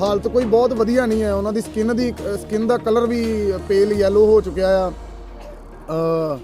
ਹਾਲਤ ਕੋਈ ਬਹੁਤ ਵਧੀਆ ਨਹੀਂ ਹੈ। ਉਹਨਾਂ ਦੀ ਸਕਿਨ ਦੀ ਸਕਿਨ ਦਾ ਕਲਰ ਵੀ ਪੇਲ ਯੈਲੋ ਹੋ ਚੁੱਕਿਆ ਆ।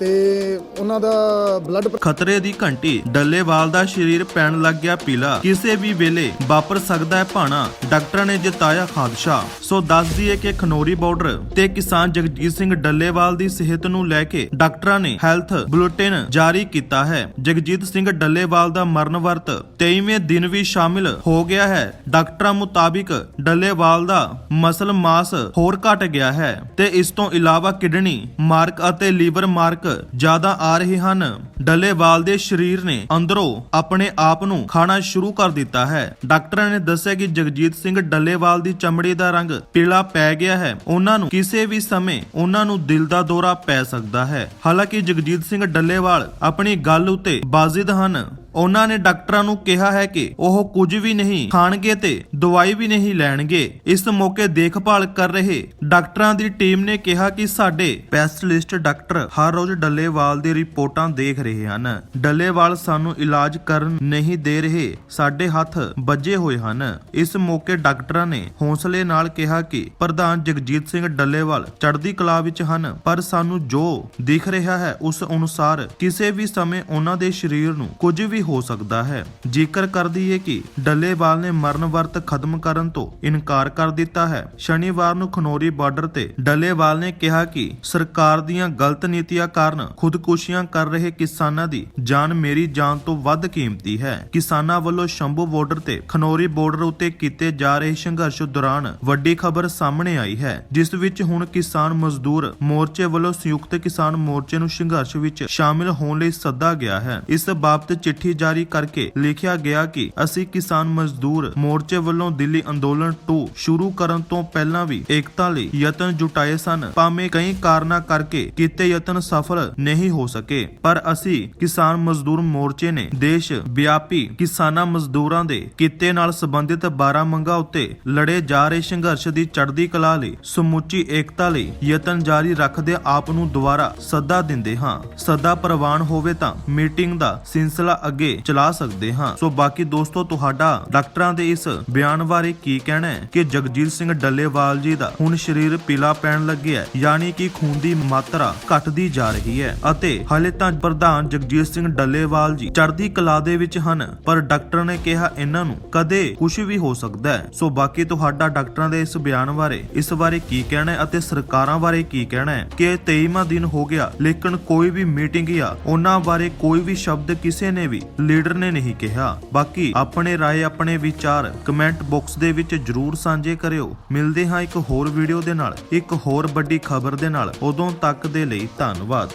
ਤੇ ਉਹਨਾਂ ਦਾ ਬਲੱਡ ਖਤਰੇ ਦੀ ਘੰਟੀ, ਡੱਲੇਵਾਲ ਦਾ ਸਰੀਰ ਪੈਣ ਲੱਗ ਗਿਆ ਪੀਲਾ। ਕਿਸੇ ਵੀ ਵੇਲੇ ਵਾਪਰ ਸਕਦਾ ਹੈ ਭਾਣਾ। ਡਾਕਟਰਾਂ ਨੇ ਜਤਾਇਆ ਖਾਦਸ਼ਾ। ਸੋ ਦੱਸ ਦਈਏ ਕਿ ਖਨੋਰੀ ਬਾਰਡਰ ਤੇ ਕਿਸਾਨ ਜਗਜੀਤ ਸਿੰਘ ਡੱਲੇਵਾਲ ਦੀ ਸਿਹਤ ਨੂੰ ਲੈ ਕੇ ਡਾਕਟਰਾਂ ਨੇ ਹੈਲਥ ਬੁਲੇਟਿਨ ਜਾਰੀ ਕੀਤਾ ਹੈ। ਜਗਜੀਤ ਸਿੰਘ ਡੱਲੇਵਾਲ ਦਾ ਮਰਨ ਵਰਤ 23ਵੇਂ ਦਿਨ ਵੀ ਸ਼ਾਮਿਲ ਹੋ ਗਿਆ ਹੈ। ਡਾਕਟਰਾਂ ਮੁਤਾਬਿਕ ਡੱਲੇਵਾਲ ਦਾ ਮਸਲ ਮਾਸ ਹੋਰ ਘਟ ਗਿਆ ਹੈ। ਤੇ ਇਸ ਤੋਂ ਇਲਾਵਾ ਕਿਡਨੀ ਮਾਰਕ ਅਤੇ ਲੀਵਰ ਮਾਰਕ ਜ਼ਿਆਦਾ ਆ ਰਹੇ ਹਨ। ਡੱਲੇਵਾਲ ਦੇ ਸਰੀਰ ਨੇ ਅੰਦਰੋਂ ਆਪਣੇ ਆਪ ਨੂੰ ਖਾਣਾ ਸ਼ੁਰੂ ਕਰ ਦਿੱਤਾ ਹੈ। ਡਾਕਟਰਾਂ ਨੇ ਦੱਸਿਆ ਕਿ ਜਗਜੀਤ ਸਿੰਘ ਡੱਲੇਵਾਲ ਦੀ ਚਮੜੀ ਦਾ ਰੰਗ ਪੀਲਾ ਪੈ ਗਿਆ ਹੈ। ਉਹਨਾਂ ਨੂੰ ਕਿਸੇ ਵੀ ਸਮੇਂ ਉਹਨਾਂ ਨੂੰ ਦਿਲ ਦਾ ਦੌਰਾ ਪੈ ਸਕਦਾ ਹੈ। ਹਾਲਾਂਕਿ ਜਗਜੀਤ ਸਿੰਘ ਡੱਲੇਵਾਲ ਆਪਣੀ ਗੱਲ ਉੱਤੇ ਬਾਜ਼ਿਦ ਹਨ। ਉਹਨਾਂ ਨੇ ਡਾਕਟਰਾਂ ਨੂੰ ਕਿਹਾ ਹੈ ਕਿ ਉਹ ਕੁਝ ਵੀ ਨਹੀਂ ਖਾਣਗੇ ਤੇ ਦਵਾਈ ਵੀ ਨਹੀਂ ਲੈਣਗੇ। ਇਸ ਮੌਕੇ ਦੇਖਭਾਲ ਕਰ ਰਹੇ ਡਾਕਟਰਾਂ ਦੀ ਟੀਮ ਨੇ ਕਿਹਾ ਕਿ ਸਾਡੇ ਸਪੈਸ਼ਲਿਸਟ ਡਾਕਟਰ ਹਰ ਰੋਜ਼ ਡੱਲੇਵਾਲ ਦੀ ਰਿਪੋਰਟਾਂ ਦੇਖ ਰਹੇ ਹਨ। ਡੱਲੇਵਾਲ ਸਾਨੂੰ ਇਲਾਜ ਕਰਨ ਨਹੀਂ ਦੇ ਰਹੇ, ਸਾਡੇ ਹੱਥ ਵੱਜੇ ਹੋਏ ਹਨ। ਇਸ ਮੌਕੇ ਡਾਕਟਰਾਂ ਨੇ ਹੌਸਲੇ ਨਾਲ ਕਿਹਾ ਕਿ ਪ੍ਰਧਾਨ ਜਗਜੀਤ ਸਿੰਘ ਡੱਲੇਵਾਲ ਚੜ੍ਹਦੀ ਕਲਾ ਵਿੱਚ ਹਨ, ਪਰ ਸਾਨੂੰ ਜੋ ਦਿਖ ਰਿਹਾ ਹੈ ਉਸ ਅਨੁਸਾਰ ਕਿਸੇ ਵੀ ਸਮੇਂ ਉਹਨਾਂ ਦੇ ਸਰੀਰ ਨੂੰ ਕੁਝ ਵੀ ਹੋ ਸਕਦਾ ਹੈ। ਜ਼ਿਕਰ ਕਰ ਦਈਏ ਕਿ ਡੱਲੇਵਾਲ ਨੇ ਮਰਨ ਵਰਤ ਖਤਮ ਕਰਨ ਤੋਂ ਇਨਕਾਰ ਕਰ ਦਿੱਤਾ ਹੈ, ਸ਼ਨੀਵਾਰ ਨੂੰ ਖਨੋਰੀ ਬਾਰਡਰ ਤੇ ਡੱਲੇਵਾਲ ਨੇ ਕਿਹਾ ਕਿ ਸਰਕਾਰ ਦੀਆਂ ਗਲਤ ਨੀਤੀਆਂ ਕਾਰਨ ਖੁਦਕੁਸ਼ੀਆਂ ਕਰ ਰਹੇ ਕਿਸਾਨਾਂ ਦੀ ਜਾਨ ਮੇਰੀ ਜਾਨ ਤੋਂ ਵੱਧ ਕੀਮਤੀ ਹੈ। ਕਿਸਾਨਾਂ ਵੱਲੋਂ ਸ਼ੰਭੂ ਬਾਰਡਰ ਤੇ ਖਨੋਰੀ ਬਾਰਡਰ ਉੱਤੇ ਕੀਤੇ ਜਾ ਰਹੇ ਸੰਘਰਸ਼ ਦੌਰਾਨ ਵੱਡੀ ਖਬਰ ਸਾਹਮਣੇ ਆਈ ਹੈ, ਜਿਸ ਵਿੱਚ ਹੁਣ ਕਿਸਾਨ ਮਜ਼ਦੂਰ ਮੋਰਚੇ ਵੱਲੋਂ ਸੰਯੁਕਤ ਕਿਸਾਨ ਮੋਰਚੇ ਨੂੰ ਸੰਘਰਸ਼ ਵਿੱਚ ਸ਼ਾਮਿਲ ਹੋਣ ਲਈ ਸੱਦਾ ਗਿਆ ਹੈ। ਇਸ ਬਾਬਤ ਚਿੱਠੀ ਜਾਰੀ ਕਰਕੇ ਲਿਖਿਆ ਗਿਆ ਕਿ ਅਸੀਂ ਕਿਸਾਨ ਮਜ਼ਦੂਰ ਮੋਰਚੇ ਵੱਲੋਂ ਦਿੱਲੀ ਅੰਦੋਲਨ 2 ਸ਼ੁਰੂ ਕਰਨ ਤੋਂ ਪਹਿਲਾਂ ਵੀ ਏਕਤਾ ਲਈ ਯਤਨ ਜੁਟਾਏ ਸਨ। ਭਾਵੇਂ ਕਈ ਕਾਰਨਾਂ ਕਰਕੇ ਕੀਤੇ ਯਤਨ ਸਫਲ ਨਹੀਂ ਹੋ ਸਕੇ, ਪਰ ਅਸੀਂ ਕਿਸਾਨ ਮਜ਼ਦੂਰ ਮੋਰਚੇ ਨੇ ਦੇਸ਼ ਵਿਆਪੀ ਕਿਸਾਨਾਂ ਮਜ਼ਦੂਰਾਂ ਦੇ ਕਿੱਤੇ ਨਾਲ ਸੰਬੰਧਿਤ 12 ਮੰਗਾਂ ਉੱਤੇ ਲੜੇ ਜਾ ਰਹੇ ਸੰਘਰਸ਼ ਦੀ ਚੜ੍ਹਦੀ ਕਲਾ ਲਈ ਸਮੁੱਚੀ ਏਕਤਾ ਲਈ ਯਤਨ ਜਾਰੀ ਰੱਖਦੇ ਆਪ ਨੂੰ ਦੁਬਾਰਾ ਸੱਦਾ ਦਿੰਦੇ ਹਾਂ। ਸੱਦਾ ਪ੍ਰਵਾਨ ਹੋਵੇ ਤਾਂ ਮੀਟਿੰਗ ਦਾ ਸਿਲਸਿਲਾ ਅੱਗੇ ਚਲਾ ਸਕਦੇ ਹਾਂ। ਸੋ ਬਾਕੀ ਦੋਸਤੋ, ਤੁਹਾਡਾ ਡਾਕਟਰਾਂ ਦੇ ਇਸ ਬਿਆਨ ਬਾਰੇ ਕੀ ਕਹਿਣਾ ਹੈ ਕਿ ਜਗਜੀਤ ਸਿੰਘ ਡੱਲੇਵਾਲ ਜੀ ਦਾ ਹੁਣ ਸਰੀਰ ਪੀਲਾ ਪੈਣ ਲੱਗਿਆ ਯਾਨੀ ਕਿ ਖੂਨ ਦੀ ਮਾਤਰਾ ਘਟਦੀ ਜਾ ਰਹੀ ਹੈ ਅਤੇ ਹਾਲੇ ਤਾਂ ਪ੍ਰਧਾਨ ਜਗਜੀਤ ਸਿੰਘ ਡੱਲੇਵਾਲ ਜੀ ਚੜ੍ਹਦੀ ਕਲਾ ਦੇ ਵਿੱਚ ਹਨ, ਪਰ ਡਾਕਟਰ ਨੇ ਕਿਹਾ ਇਹਨਾਂ ਨੂੰ ਕਦੇ ਕੁਝ ਵੀ ਹੋ ਸਕਦਾ ਹੈ। ਸੋ ਬਾਕੀ ਤੁਹਾਡਾ ਡਾਕਟਰਾਂ ਦੇ ਇਸ ਬਿਆਨ ਬਾਰੇ, ਇਸ ਬਾਰੇ ਕੀ ਕਹਿਣਾ ਹੈ ਅਤੇ ਸਰਕਾਰਾਂ ਬਾਰੇ ਕੀ ਕਹਿਣਾ ਹੈ ਕਿ 23ਵਾਂ ਦਿਨ ਹੋ ਗਿਆ, ਲੇਕਿਨ ਕੋਈ ਵੀ ਮੀਟਿੰਗ ਜਾਂ ਉਹਨਾਂ ਬਾਰੇ ਕੋਈ ਵੀ ਸ਼ਬਦ ਕਿਸੇ ਨੇ ਵੀ ਲੀਡਰ ਨੇ ਨਹੀਂ ਕਿਹਾ। ਬਾਕੀ ਆਪਣੇ ਰਾਏ, ਆਪਣੇ ਵਿਚਾਰ ਕਮੈਂਟ ਬਾਕਸ ਦੇ ਵਿੱਚ ਜਰੂਰ ਸਾਂਝੇ ਕਰਿਓ। ਮਿਲਦੇ ਹਾਂ ਇੱਕ ਹੋਰ ਵੀਡੀਓ ਦੇ ਨਾਲ, ਇੱਕ ਹੋਰ ਵੱਡੀ ਖਬਰ ਦੇ ਨਾਲ। ਉਦੋਂ ਤੱਕ ਦੇ ਲਈ ਧੰਨਵਾਦ।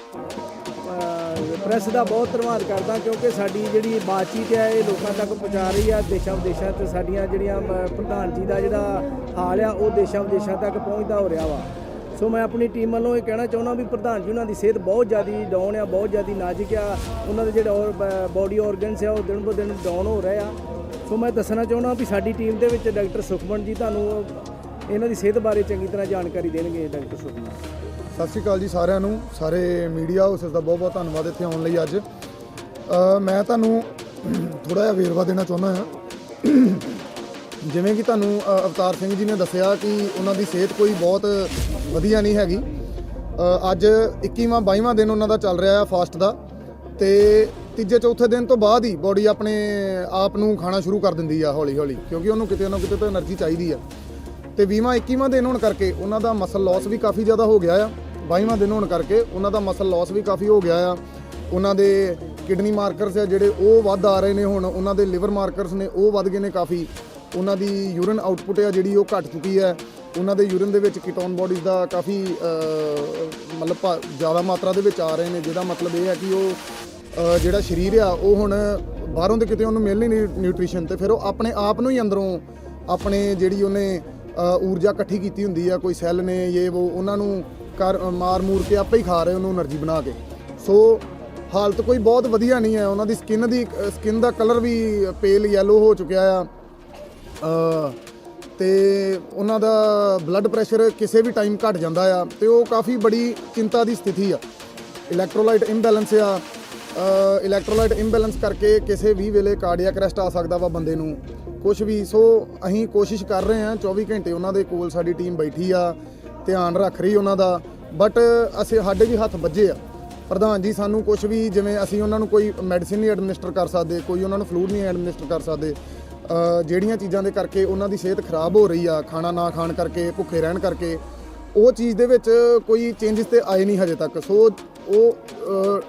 ਪ੍ਰੈਸ ਦਾ ਬਹੁਤ ਧੰਨਵਾਦ ਕਰਦਾ ਕਿਉਂਕਿ ਸਾਡੀ ਜਿਹੜੀ ਬਾਤਚੀਤ ਹੈ, ਇਹ ਲੋਕਾਂ ਤੱਕ ਪਹੁੰਚਾ ਰਹੀ ਹੈ ਦੇਸ਼ਾਂ ਵਿਦੇਸ਼ਾਂ ਤੇ ਸਾਡੀਆਂ ਜਿਹੜੀਆਂ ਪ੍ਰਧਾਨ ਜੀ ਦਾ ਜਿਹੜਾ ਹਾਲ ਆ, ਉਹ ਦੇਸ਼ਾਂ ਵਿਦੇਸ਼ਾਂ ਤੱਕ ਪਹੁੰਚਦਾ ਹੋ ਰਿਹਾ ਵਾ। ਸੋ ਮੈਂ ਆਪਣੀ ਟੀਮ ਵੱਲੋਂ ਇਹ ਕਹਿਣਾ ਚਾਹੁੰਦਾ ਵੀ ਪ੍ਰਧਾਨ ਜੀ, ਉਹਨਾਂ ਦੀ ਸਿਹਤ ਬਹੁਤ ਜ਼ਿਆਦਾ ਡਾਊਨ ਆ, ਬਹੁਤ ਜ਼ਿਆਦਾ ਨਾਜ਼ੁਕ ਆ। ਉਹਨਾਂ ਦੇ ਜਿਹੜੇ ਬਾਡੀ ਆਰਗਨਸ ਆ, ਉਹ ਦਿਨ ਬੋ ਦਿਨ ਡਾਊਨ ਹੋ ਰਹੇ ਆ। ਸੋ ਮੈਂ ਦੱਸਣਾ ਚਾਹੁੰਦਾ ਵੀ ਸਾਡੀ ਟੀਮ ਦੇ ਵਿੱਚ ਡਾਕਟਰ ਸੁਖਮਨ ਜੀ ਤੁਹਾਨੂੰ ਇਹਨਾਂ ਦੀ ਸਿਹਤ ਬਾਰੇ ਚੰਗੀ ਤਰ੍ਹਾਂ ਜਾਣਕਾਰੀ ਦੇਣਗੇ ਡਾਕਟਰ ਸੁਖਮਨ। ਸਤਿ ਸ਼੍ਰੀ ਅਕਾਲ ਜੀ ਸਾਰਿਆਂ ਨੂੰ, ਸਾਰੇ ਮੀਡੀਆ ਹਾਊਸਸ ਦਾ ਬਹੁਤ ਬਹੁਤ ਧੰਨਵਾਦ ਇੱਥੇ ਆਉਣ ਲਈ ਅੱਜ। ਮੈਂ ਤੁਹਾਨੂੰ ਥੋੜਾ ਜਿਹਾ ਵੇਰਵਾ ਦੇਣਾ ਚਾਹੁੰਦਾ ਹਾਂ। ਜਿਵੇਂ ਕਿ ਤੁਹਾਨੂੰ ਅਵਤਾਰ ਸਿੰਘ ਜੀ ਨੇ ਦੱਸਿਆ ਕਿ ਉਹਨਾਂ ਦੀ ਸਿਹਤ ਕੋਈ ਬਹੁਤ ਵਧੀਆ ਨਹੀਂ ਹੈਗੀ। ਅੱਜ 21ਵਾਂ 22ਵਾਂ ਦਿਨ ਉਹਨਾਂ ਦਾ ਚੱਲ ਰਿਹਾ ਹੈ ਫਾਸਟ ਦਾ ਤੇ ਤੀਜੇ, ਚੌਥੇ ਦਿਨ ਤੋਂ ਬਾਅਦ ਹੀ ਬੋਡੀ ਆਪਣੇ ਆਪ ਨੂੰ ਖਾਣਾ ਸ਼ੁਰੂ ਕਰ ਦਿੰਦੀ ਆ ਹੌਲੀ ਹੌਲੀ ਕਿਉਂਕਿ ਉਹਨੂੰ ਕਿਤੇ ਨਾ ਕਿਤੇ ਤਾਂ એનર્ਜੀ ਚਾਹੀਦੀ ਆ। ਤੇ 20ਵਾਂ 21ਵਾਂ ਦਿਨ ਹੋਣ ਕਰਕੇ ਉਹਨਾਂ ਦਾ ਮਸਲ ਲਾਸ ਵੀ ਕਾਫੀ ਜ਼ਿਆਦਾ ਹੋ ਗਿਆ ਆ। 22ਵਾਂ ਦਿਨ ਹੋਣ ਕਰਕੇ ਉਹਨਾਂ ਦਾ ਮਸਲ ਲਾਸ ਵੀ ਕਾਫੀ ਹੋ ਗਿਆ ਆ। ਉਹਨਾਂ ਦੇ ਕਿਡਨੀ ਮਾਰਕਰਸ ਆ ਜਿਹੜੇ ਉਹ ਵੱਧ ਆ ਰਹੇ ਨੇ ਹੁਣ, ਉਹਨਾਂ ਦੇ ਲਿਵਰ ਮਾਰਕਰਸ ਨੇ ਉਹ ਵੱਧ ਗਏ ਨੇ ਕਾਫੀ। ਉਹਨਾਂ ਦੀ ਯੂਰਨ ਆਊਟਪੁੱਟ ਆ ਜਿਹੜੀ ਉਹ ਘਟ ਚੁੱਕੀ ਹੈ। ਉਹਨਾਂ ਦੇ ਯੂਰਨ ਦੇ ਵਿੱਚ ਕੀਟੋਨ ਬੋਡੀਜ਼ ਦਾ ਕਾਫੀ ਮਤਲਬ ਜ਼ਿਆਦਾ ਮਾਤਰਾ ਦੇ ਵਿੱਚ ਆ ਰਹੇ ਨੇ, ਜਿਹਦਾ ਮਤਲਬ ਇਹ ਹੈ ਕਿ ਉਹ ਜਿਹੜਾ ਸਰੀਰ ਆ, ਉਹ ਹੁਣ ਬਾਹਰੋਂ ਦੇ ਕਿਤੇ ਉਹਨੂੰ ਮਿਲ ਨਹੀਂ ਨਿਊਟ੍ਰੀਸ਼ਨ ਤੇ। ਫਿਰ ਉਹ ਆਪਣੇ ਆਪ ਨੂੰ ਹੀ ਅੰਦਰੋਂ ਆਪਣੇ ਜਿਹੜੀ ਉਹਨੇ ਊਰਜਾ ਇਕੱਠੀ ਕੀਤੀ ਹੁੰਦੀ ਆ, ਕੋਈ ਸੈੱਲ ਨੇ ਇਹ ਉਹ ਉਹਨਾਂ ਨੂੰ ਕਰ, ਮਾਰ, ਮੂਰ ਕੇ ਆਪੇ ਹੀ ਖਾ ਰਹੇ ਉਹਨੂੰ એનર્ਜੀ ਬਣਾ ਕੇ। ਸੋ ਹਾਲਤ ਕੋਈ ਬਹੁਤ ਵਧੀਆ ਨਹੀਂ ਹੈ। ਉਹਨਾਂ ਦੀ ਸਕਿਨ ਦੀ ਸਕਿਨ ਦਾ ਕਲਰ ਵੀ ਪੇਲ ਯੈਲੋ ਹੋ ਚੁੱਕਿਆ ਆ। ਤੇ ਉਹਨਾਂ ਦਾ ਬਲੱਡ ਪ੍ਰੈਸ਼ਰ ਕਿਸੇ ਵੀ ਟਾਈਮ ਘਟ ਜਾਂਦਾ ਆ ਤੇ ਉਹ ਕਾਫੀ ਬੜੀ ਚਿੰਤਾ ਦੀ ਸਥਿਤੀ ਆ। ਇਲੈਕਟ੍ਰੋਲਾਈਟ ਇੰਬੈਲੈਂਸ ਆ। ਇਲੈਕਟ੍ਰੋਲਾਈਟ ਇੰਬੈਲੈਂਸ ਕਰਕੇ ਕਿਸੇ ਵੀ ਵੇਲੇ ਕਾਰਡੀਅਕ ਅਰੈਸਟ ਆ ਸਕਦਾ ਵਾ ਬੰਦੇ ਨੂੰ। ਕੁਝ ਵੀ, ਸੋ ਅਸੀਂ ਕੋਸ਼ਿਸ਼ ਕਰ ਰਹੇ ਹਾਂ 24 ਘੰਟੇ ਉਹਨਾਂ ਦੇ ਕੋਲ ਸਾਡੀ ਟੀਮ ਬੈਠੀ ਆ, ਧਿਆਨ ਰੱਖ ਰਹੀ ਉਹਨਾਂ ਦਾ। ਬਟ ਅਸੀਂ ਸਾਡੇ ਵੀ ਹੱਥ ਵੱਜੇ ਆ। ਪ੍ਰਧਾਨ ਜੀ, ਸਾਨੂੰ ਕੁਝ ਵੀ ਜਿਵੇਂ ਅਸੀਂ ਉਹਨਾਂ ਨੂੰ ਕੋਈ ਮੈਡੀਸਿਨ ਨਹੀਂ ਐਡਮਿਨਿਸਟਰ ਕਰ ਸਕਦੇ, ਕੋਈ ਉਹਨਾਂ ਨੂੰ ਫਲੂਡ ਨਹੀਂ ਐਡਮਿਨਿਸਟਰ ਕਰ ਸਕਦੇ ਜਿਹੜੀਆਂ ਚੀਜ਼ਾਂ ਦੇ ਕਰਕੇ ਉਹਨਾਂ ਦੀ ਸਿਹਤ ਖਰਾਬ ਹੋ ਰਹੀ ਆ, ਖਾਣਾ ਨਾ ਖਾਣ ਕਰਕੇ, ਭੁੱਖੇ ਰਹਿਣ ਕਰਕੇ, ਉਹ ਚੀਜ਼ ਦੇ ਵਿੱਚ ਕੋਈ ਚੇਂਜਸ ਤੇ ਆਏ ਨਹੀਂ ਹਜੇ ਤੱਕ। ਸੋ ਉਹ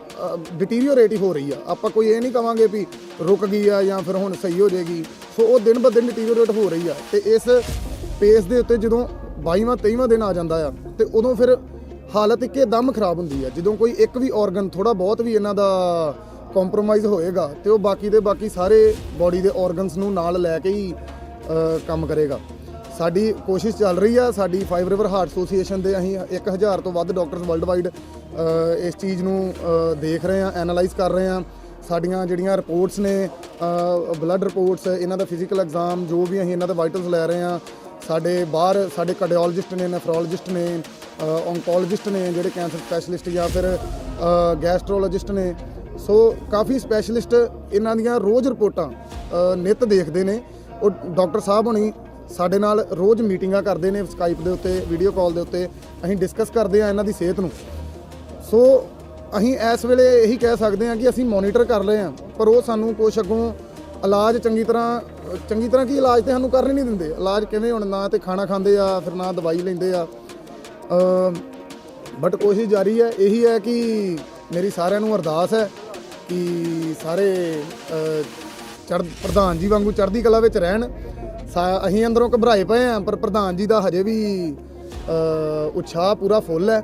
ਡਿਟੀਰੀਓਰੇਟ ਹੀ ਹੋ ਰਹੀ ਆ। ਆਪਾਂ ਕੋਈ ਇਹ ਨਹੀਂ ਕਵਾਂਗੇ ਵੀ ਰੁਕ ਗਈ ਆ ਜਾਂ ਫਿਰ ਹੁਣ ਸਹੀ ਹੋ ਜਾਏਗੀ। ਸੋ ਉਹ ਦਿਨ ਬ ਦਿਨ ਡਿਟੀਰੀਓਰੇਟ ਹੋ ਰਹੀ ਆ। ਤੇ ਇਸ ਪੇਸ ਦੇ ਉੱਤੇ ਜਦੋਂ 22ਵਾਂ 23ਵਾਂ ਦਿਨ ਆ ਜਾਂਦਾ ਆ, ਤੇ ਉਦੋਂ ਫਿਰ ਹਾਲਤ ਇੱਕੇ ਦਮ ਖਰਾਬ ਹੁੰਦੀ ਆ। ਜਦੋਂ ਕੋਈ ਇੱਕ ਵੀ ਆਰਗਨ ਥੋੜਾ ਬਹੁਤ ਵੀ ਇਹਨਾਂ ਦਾ ਕੰਪਰੋਮਾਈਜ਼ ਹੋਏਗਾ ਤੇ ਉਹ ਬਾਕੀ ਦੇ ਬਾਕੀ ਸਾਰੇ ਬਾਡੀ ਦੇ ਆਰਗਨਸ ਨੂੰ ਨਾਲ ਲੈ ਕੇ ਹੀ ਕੰਮ ਕਰੇਗਾ। ਸਾਡੀ ਕੋਸ਼ਿਸ਼ ਚੱਲ ਰਹੀ ਆ, ਸਾਡੀ ਫਾਈਵ ਰਿਵਰ ਹਾਰਟ ਐਸੋਸੀਏਸ਼ਨ ਦੇ ਅਸੀਂ 1000 ਤੋਂ ਵੱਧ ਡਾਕਟਰਸ ਵਰਲਡ ਵਾਈਡ ਇਸ ਚੀਜ਼ ਨੂੰ ਦੇਖ ਰਹੇ ਆ ਐਨਾਲਾਈਜ਼ ਕਰ ਰਹੇ ਆ। ਸਾਡੀਆਂ ਜਿਹੜੀਆਂ ਰਿਪੋਰਟਸ ਨੇ ਬਲੱਡ ਰਿਪੋਰਟਸ ਇਹਨਾਂ ਦਾ ਫਿਜ਼ੀਕਲ ਐਗਜ਼ਾਮ ਜੋ ਵੀ ਅਸੀਂ ਇਹਨਾਂ ਦੇ ਵਾਈਟਲਸ ਲੈ ਰਹੇ ਆ, ਸਾਡੇ ਬਾਹਰ, ਸਾਡੇ ਕਾਰਡੀਓਲੋਜਿਸਟ ਨੇ ਨੈਫਰੋਲੋਜਿਸਟ ਨੇ ਓਨਕੋਲੋਜਿਸਟ ਨੇ, ਜਿਹੜੇ ਕੈਂਸਰ ਸਪੈਸ਼ਲਿਸਟ ਜਾਂ ਫਿਰ ਗੈਸਟ੍ਰੋਲੋਜਿਸਟ ਨੇ ਸੋ ਕਾਫੀ ਸਪੈਸ਼ਲਿਸਟ ਇਹਨਾਂ ਦੀਆਂ ਰੋਜ਼ ਰਿਪੋਰਟਾਂ ਅ, ਨਿਤ ਦੇਖਦੇ ਨੇ। ਉਹ ਡਾਕਟਰ ਸਾਹਿਬ ਹੁਣੀ ਸਾਡੇ ਨਾਲ ਰੋਜ਼ ਮੀਟਿੰਗਾਂ ਕਰਦੇ ਨੇ ਸਕਾਈਪ ਦੇ ਉੱਤੇ ਵੀਡੀਓ ਕਾਲ ਦੇ ਉੱਤੇ। ਅਸੀਂ ਡਿਸਕਸ ਕਰਦੇ ਆ ਇਹਨਾਂ ਦੀ ਸਿਹਤ ਨੂੰ। ਸੋ ਅਸੀਂ ਇਸ ਵੇਲੇ ਇਹੀ ਕਹਿ ਸਕਦੇ ਹਾਂ ਕਿ ਅਸੀਂ ਮੋਨੀਟਰ ਕਰ ਰਹੇ ਹਾਂ ਪਰ ਉਹ ਸਾਨੂੰ ਕੁਛ ਅੱਗੋਂ ਇਲਾਜ ਚੰਗੀ ਤਰ੍ਹਾਂ ਚੰਗੀ ਤਰ੍ਹਾਂ ਕੀ ਇਲਾਜ ਤੇ ਸਾਨੂੰ ਕਰਨ ਹੀ ਨਹੀਂ ਦਿੰਦੇ। ਇਲਾਜ ਕਿਵੇਂ ਹੁਣ ਨਾ ਤੇ ਖਾਣਾ ਖਾਂਦੇ ਆ ਫਿਰ ਨਾ ਦਵਾਈ ਲੈਂਦੇ ਆ। ਬਟ ਕੋਸ਼ਿਸ਼ ਜਾਰੀ ਹੈ ਇਹੀ ਹੈ ਕਿ ਮੇਰੀ ਸਾਰਿਆਂ ਨੂੰ ਅਰਦਾਸ ਹੈ ਕਿ ਸਾਰੇ ਚੜ ਪ੍ਰਧਾਨ ਜੀ ਵਾਂਗੂ ਚੜ੍ਹਦੀ ਕਲਾ ਵਿੱਚ ਰਹਿਣ। ਸਾ- ਅਸੀਂ ਅੰਦਰੋਂ ਘਬਰਾਏ ਪਏ ਆ, ਪਰ ਪ੍ਰਧਾਨ ਜੀ ਦਾ ਹਜੇ ਵੀ ਉਤਸ਼ਾਹ ਪੂਰਾ ਫੁੱਲ ਹੈ।